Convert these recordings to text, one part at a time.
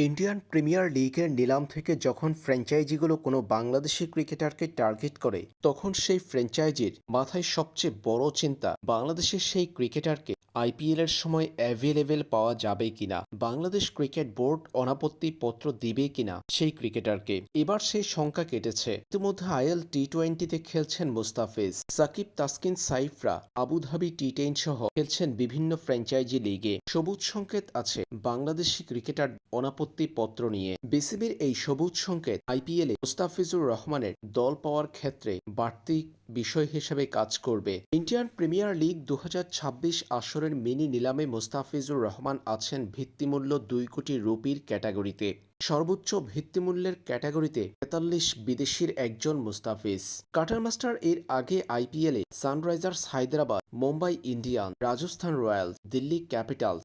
Indian premier লিগের নিলাম থেকে যখন ফ্র্যাঞ্চাইজিগুলো কোনো বাংলাদেশি ক্রিকেটারকে টার্গেট করে, তখন সেই ফ্র্যাঞ্চাইজির মাথায় সবচেয়ে বড় চিন্তা বাংলাদেশের সেই ক্রিকেটারকে আইপিএল এর সময় অ্যাভেলেবেল পাওয়া যাবে কিনা? বাংলাদেশ ক্রিকেট বোর্ড অনাপত্তি পত্র দিবে কিনা সেই ক্রিকেটারকে? এবার সেই সংখ্যা কেটেছে। ইতিমধ্যে আইএল টি টোয়েন্টিতে খেলছেন মুস্তাফিজ, সাকিব, তাসকিন, সাইফরা, আবুধাবি টি টেন সহ খেলছেন বিভিন্ন ফ্র্যাঞ্চাইজি লিগে। সবুজ সংকেত আছে বাংলাদেশি ক্রিকেটার অনাপত্তি পত্র নিয়ে। বিসিবির এই সবুজ সংকেত আইপিএলে মুস্তাফিজুর রহমানের দল পাওয়ার ক্ষেত্রে বাড়তি বিষয় হিসেবে কাজ করবে। ইন্ডিয়ান প্রিমিয়ার লিগ দু আসরের মিনি নিলামে মোস্তাফিজুর রহমান আছেন ভিত্তিমূল্য দুই কোটি রুপির ক্যাটাগরিতে। সর্বোচ্চ ভিত্তিমূল্যের ক্যাটাগরিতে তেতাল্লিশ বিদেশির একজন মুস্তাফিজ। কাটার মাস্টার এর আগে আইপিএলে Sunrisers Hyderabad, Mumbai Indian, Rajasthan Royals, Delhi Capitals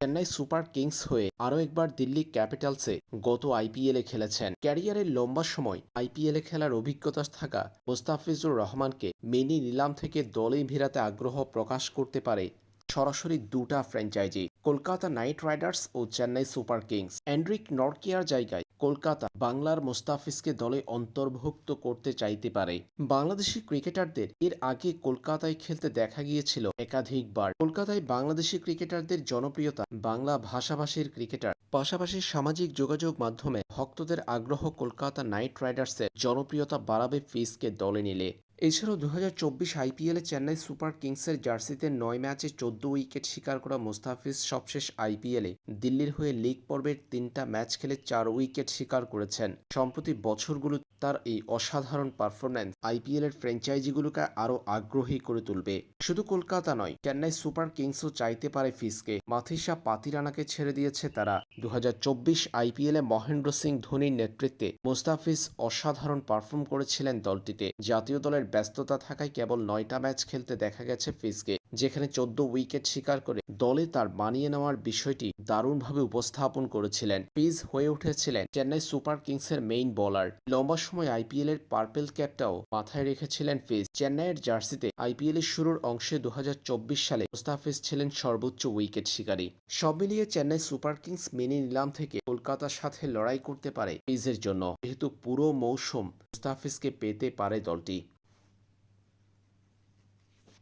Chennai Super Kings হয়ে আরও একবার দিল্লি ক্যাপিটালসে গত আইপিএলে খেলেছেন। ক্যারিয়ারের লম্বা সময় আইপিএলে খেলার অভিজ্ঞতা থাকা মোস্তাফিজুর রহমানকে মিনি নিলাম থেকে দলে ভিড়াতে আগ্রহ প্রকাশ করতে পারে সরাসরি দুটা ফ্র্যাঞ্চাইজি। কলকাতা নাইট রাইডার্স ও চেন্নাই সুপার কিংস। অ্যান্ড্রিক নর্কিয়ার জায়গায় কলকাতা বাংলার মোস্তাফিজকে দলে অন্তর্ভুক্ত করতে চাইতে পারে। বাংলাদেশি ক্রিকেটারদের এর আগে কলকাতায় খেলতে দেখা গিয়েছিল একাধিকবার। কলকাতায় বাংলাদেশি ক্রিকেটারদের জনপ্রিয়তা বাংলা ভাষাভাষীর ক্রিকেটার, পাশাপাশি সামাজিক যোগাযোগ মাধ্যমে ভক্তদের আগ্রহ কলকাতা নাইট রাইডার্সের জনপ্রিয়তা বাড়াবে ফিসকে দলে নিলে। এছাড়াও দু হাজার চব্বিশ আইপিএলে চেন্নাই সুপার কিংসের জার্সিতে নয় ম্যাচে চোদ্দ উইকেট শিকার করা মুস্তাফিজ সবশেষ আইপিএলে দিল্লির হয়ে লিগ পর্বের তিনটা ম্যাচ খেলে চার উইকেট শিকার করেছেন। সম্প্রতি বছরগুলো তার এই অসাধারণ পারফরম্যান্স আইপিএল এর ফ্র্যাঞ্চাইজিগুলোকে আরও আগ্রহী করে তুলবে। শুধু কলকাতা নয়, চেন্নাই সুপার কিংসও চাইতে পারে ফিসকে মাথিসা পাতিরানাকে ছেড়ে দিয়েছে তারা। দু হাজার চব্বিশ আইপিএলে মহেন্দ্র সিং ধোনির নেতৃত্বে মুস্তাফিজ অসাধারণ পারফর্ম করেছিলেন দলটিতে। জাতীয় দলের ব্যস্ততা থাকায় কেবল নয়টা ম্যাচ খেলতে দেখা গেছে ফিসকে যেখানে চোদ্দ উইকেট শিকার করে দলে তার মানিয়ে নেওয়ার বিষয়টি দারুণভাবে উপস্থাপন করেছিলেন। ফিজ হয়ে উঠেছিলেন চেন্নাই সুপার কিংসের মেইন বোলার। লম্বা সময় আইপিএল এর পার্পেল ক্যাপটাও মাথায় রেখেছিলেন ফিজ। চেন্নাইয়ের জার্সিতে আইপিএল এর শুরুর অংশে দু হাজার চব্বিশ সালে মুস্তাফিজ ছিলেন সর্বোচ্চ উইকেট শিকারী। সব মিলিয়ে চেন্নাই সুপার কিংস মিনি নিলাম থেকে কলকাতার সাথে লড়াই করতে পারে পিজের জন্য, যেহেতু পুরো মৌসুম মুস্তাফিজকে পেতে পারে দলটি।